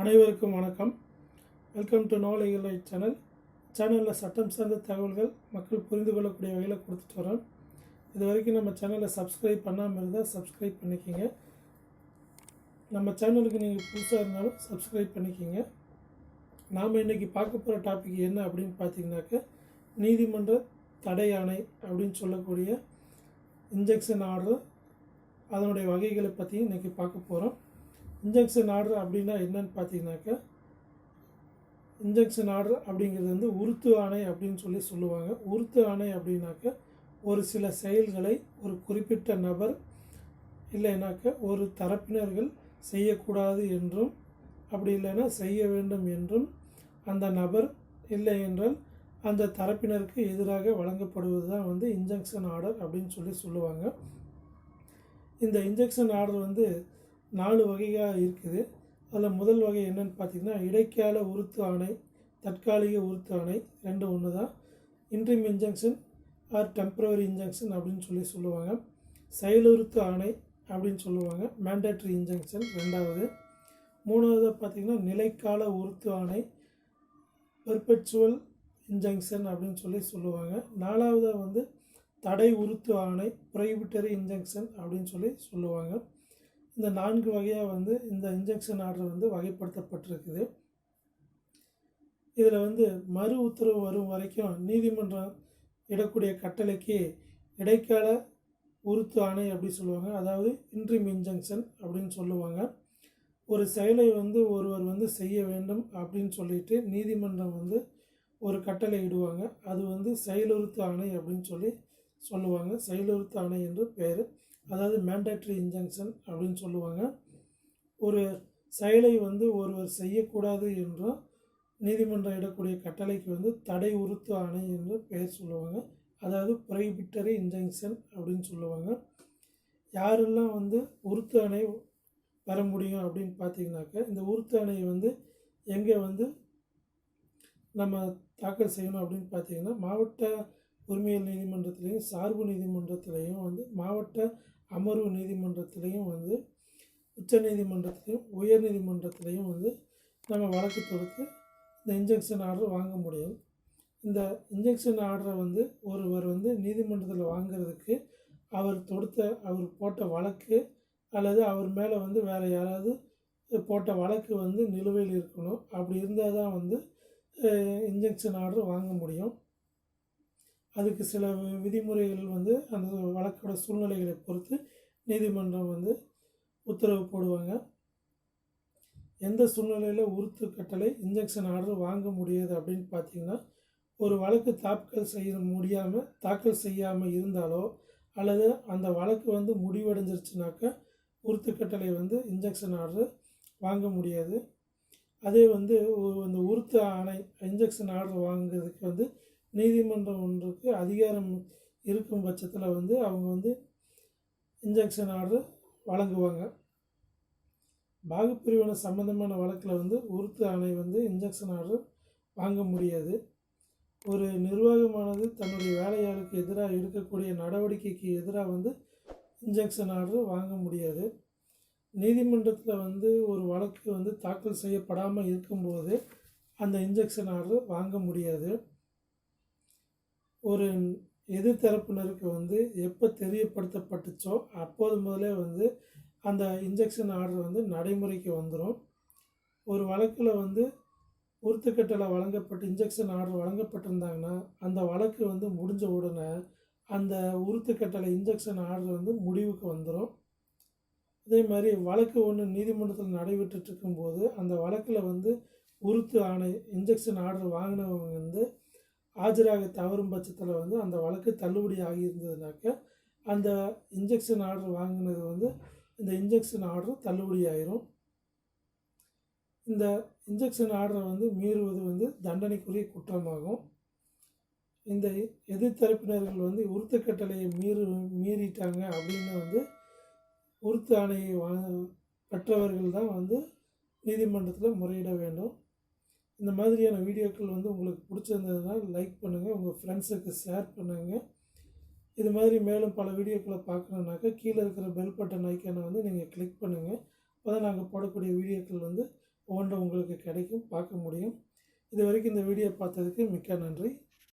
அனைவருக்கும் வணக்கம். Welcome to no legal channel சேனலில் சட்டம் சார்ந்த தகவல்கள் மக்கள் புரிந்து கொள்ளக்கூடிய வகையில் கொடுத்துட்டு வரோம். இது வரைக்கும் நம்ம சேனலை சப்ஸ்கிரைப் பண்ணாமல் இருந்தால் சப்ஸ்கிரைப் பண்ணிக்கிங்க. நம்ம சேனலுக்கு நீங்கள் புதுசாக இருந்தாலும் சப்ஸ்கிரைப் பண்ணிக்கிங்க. நாம் இன்றைக்கி பார்க்க போகிற டாபிக் என்ன அப்படின்னு பார்த்தீங்கன்னாக்க நீதிமன்ற தடை ஆணை அப்படின்னு சொல்லக்கூடிய இன்ஜெக்ஷன் ஆர்டர் அதனுடைய வகைகளை பற்றி இன்றைக்கி பார்க்க போகிறோம் இன்ஜெக்ஷன் ஆர்டர் அப்படின்னா என்னன்னு பார்த்தீங்கன்னாக்கா இன்ஜெக்ஷன் ஆர்டர் அப்படிங்கிறது வந்து உருத்து ஆணை அப்படின்னு சொல்லி சொல்லுவாங்க. உருத்து ஆணை அப்படின்னாக்க ஒரு சில செயல்களை ஒரு குறிப்பிட்ட நபர் இல்லைனாக்க ஒரு தரப்பினர்கள் செய்யக்கூடாது என்றும் அப்படி இல்லைன்னா செய்ய வேண்டும் என்றும் அந்த நபர் இல்லை என்றால் அந்த தரப்பினருக்கு எதிராக வழங்கப்படுவது தான் வந்து இன்ஜெக்ஷன் ஆர்டர் அப்படின்னு சொல்லி சொல்லுவாங்க. இந்த இன்ஜெக்ஷன் ஆர்டர் வந்து நாலு வகையாக இருக்குது. அதில் முதல் வகை என்னென்னு பார்த்தீங்கன்னா இடைக்கால உருத்து ஆணை தற்காலிக உருத்து ஆணை ரெண்டு ஒன்று தான். Interim injection or temporary injection அப்படின்னு சொல்லி சொல்லுவாங்க. செயலுறுத்து ஆணை அப்படின்னு சொல்லுவாங்க. மேண்டேட்ரி இன்ஜெக்ஷன் ரெண்டாவது. மூணாவது பார்த்திங்கன்னா நிலைக்கால உருத்து ஆணை பெர்பெச்சுவல் இன்ஜெக்ஷன் அப்படின்னு சொல்லி சொல்லுவாங்க. நாலாவதாக வந்து தடை உருத்து ஆணை ப்ரைவிட்டரி இன்ஜெக்ஷன் அப்படின்னு சொல்லி சொல்லுவாங்க. இந்த நான்கு வகையாக வந்து இந்த இன்ஜெக்ஷன் ஆர்டர் வந்து வகைப்படுத்தப்பட்டிருக்குது. இதில் வந்து மறு உத்தரவு வரும் வரைக்கும் நீதிமன்றம் இடக்கூடிய கட்டளைக்கு இடைக்கால உருத்து ஆணை அப்படி சொல்லுவாங்க. அதாவது இன்ட்ரிம் இன்ஜெக்ஷன் அப்படின்னு சொல்லுவாங்க. ஒரு செயலை வந்து ஒருவர் வந்து செய்ய வேண்டும் அப்படின்னு சொல்லிட்டு நீதிமன்றம் வந்து ஒரு கட்டளை இடுவாங்க. அது வந்து செயலுறுத்து ஆணை அப்படின்னு சொல்லி சொல்லுவாங்க. செயலுறுத்து ஆணை என்று பெயர் அதாவது மேண்டேட்ரி இன்ஜங்ஷன் அப்படின்னு சொல்லுவாங்க. ஒரு செயலை வந்து ஒருவர் செய்யக்கூடாது என்றும் நீதிமன்றம் இடக்கூடிய கட்டளைக்கு வந்து தடை உறுத்து ஆணை என்று பெயர் சொல்லுவாங்க. அதாவது ப்ரைபிட்டரி இன்ஜங்ஷன் அப்படின்னு சொல்லுவாங்க. யாரெல்லாம் வந்து உறுத்து அணை பெற முடியும் அப்படின்னு பார்த்தீங்கன்னாக்க இந்த உறுத்து அணையை வந்து எங்கே வந்து நம்ம தாக்கல் செய்யணும் அப்படின்னு பார்த்தீங்கன்னா மாவட்ட உரிமையல் நீதிமன்றத்திலையும் சார்பு நீதிமன்றத்திலையும் வந்து மாவட்ட அமர்வு நீதிமன்றத்திலையும் வந்து உச்ச நீதிமன்றத்திலையும் உயர் நீதிமன்றத்திலையும் வந்து நம்ம வழக்கு தொடுத்து இந்த இன்ஜெக்ஷன் ஆர்டர் வாங்க முடியும். இந்த இன்ஜெக்ஷன் ஆர்டரை வந்து ஒருவர் வந்து நீதிமன்றத்தில் வாங்கிறதுக்கு அவர் தொடுத்த அவர் போட்ட வழக்கு அல்லது அவர் மேலே வந்து வேறு யாராவது போட்ட வழக்கு வந்து நிலுவையில் இருக்கணும். அப்படி இருந்தால் தான் வந்து இன்ஜெக்ஷன் ஆர்டர் வாங்க முடியும். அதுக்கு சில விதிமுறைகள் வந்து அந்த வழக்கோட சூழ்நிலைகளை பொறுத்து நீதிமன்றம் வந்து உத்தரவு போடுவாங்க. எந்த சூழ்நிலையில் உறுத்து கட்டளை இன்ஜெக்ஷன் ஆர்டர் வாங்க முடியாது அப்படின்னு பார்த்தீங்கன்னா ஒரு வழக்கு தாக்கல் செய்ய முடியாமல் தாக்கல் செய்யாமல் இருந்தாலோ அல்லது அந்த வழக்கு வந்து முடிவடைஞ்சிருச்சுனாக்கா உறுத்து கட்டளை வந்து இன்ஜெக்ஷன் ஆர்டர் வாங்க முடியாது. அதே வந்து அந்த உறுத்து ஆணை இன்ஜெக்ஷன் ஆர்டர் வாங்குறதுக்கு வந்து நீதிமன்றம் ஒன்றுக்கு அதிகாரம் இருக்கும் பட்சத்தில் வந்து அவங்க வந்து இன்ஜெக்ஷன் ஆர்டர் வழங்குவாங்க. பாகப்பிரிவினை சம்மந்தமான வழக்கில் வந்து உறுத்து ஆணை வந்து இன்ஜெக்ஷன் ஆர்டர் வாங்க முடியாது. ஒரு நிர்வாகமானது தன்னுடைய வேலையாளுக்கு எதிராக எடுக்கக்கூடிய நடவடிக்கைக்கு எதிராக வந்து இன்ஜெக்ஷன் ஆர்டர் வாங்க முடியாது. நீதிமன்றத்தில் வந்து ஒரு வழக்கு வந்து தாக்கல் செய்யப்படாமல் இருக்கும்போது அந்த இன்ஜெக்ஷன் ஆர்டர் வாங்க முடியாது. ஒரு எதிர்த்தரப்பினருக்கு வந்து எப்போ தெரியப்படுத்தப்பட்டுச்சோ அப்போது முதலே வந்து அந்த இன்ஜெக்ஷன் ஆர்டர் வந்து நடைமுறைக்கு வந்துடும் ஒரு வழக்கில் வந்து உறுத்துக்கட்டளை வழங்கப்பட்டு இன்ஜெக்ஷன் ஆர்டர் வழங்கப்பட்டிருந்தாங்கன்னா அந்த வழக்கு வந்து முடிஞ்ச உடனே அந்த உறுத்துக்கட்டளை இன்ஜெக்ஷன் ஆர்டர் வந்து முடிவுக்கு வந்துடும் அதே மாதிரி வழக்கு ஒன்று நீதிமன்றத்தில் நடைபெற்றுட்டு இருக்கும்போது அந்த வழக்கில் வந்து உறுத்து ஆணை இன்ஜெக்ஷன் ஆர்டர் வாங்கினவங்க வந்து ஆஜராக தவறும் பட்சத்தில் வந்து அந்த வழக்கு தள்ளுபடி ஆகியிருந்ததுனாக்க அந்த இன்ஜெக்ஷன் ஆர்டர் வாங்கினது வந்து இந்த இன்ஜெக்ஷன் ஆர்டர் தள்ளுபடி ஆயிரும். இந்த இன்ஜெக்ஷன் ஆர்டரை வந்து மீறுவது வந்து தண்டனைக்குரிய குற்றமாகும். இந்த எதிர்த்தரப்பினர்கள் வந்து உருத்து கட்டளையை மீறு மீறிட்டாங்க அப்படின்னு வந்து உறுத்து ஆணையை வா பெற்றவர்கள் தான் வந்து நீதிமன்றத்தில் முறையிட வேண்டும். இந்த மாதிரியான வீடியோக்கள் வந்து உங்களுக்கு பிடிச்சிருந்ததுனால் லைக் பண்ணுங்கள் உங்கள் ஃப்ரெண்ட்ஸுக்கு ஷேர் பண்ணுங்கள் இது மாதிரி மேலும் பல வீடியோக்களை பார்க்கணுன்னாக்கா கீழே இருக்கிற பெல் பட்டன் ஐக்கானை வந்து நீங்கள் கிளிக் பண்ணுங்கள் அப்போ தான் நாங்கள் போடக்கூடிய வீடியோக்கள் வந்து ஒவ்வொன்றும் உங்களுக்கு கிடைக்கும் பார்க்க முடியும். இது வரைக்கும் இந்த வீடியோ பார்த்ததுக்கு மிக்க நன்றி.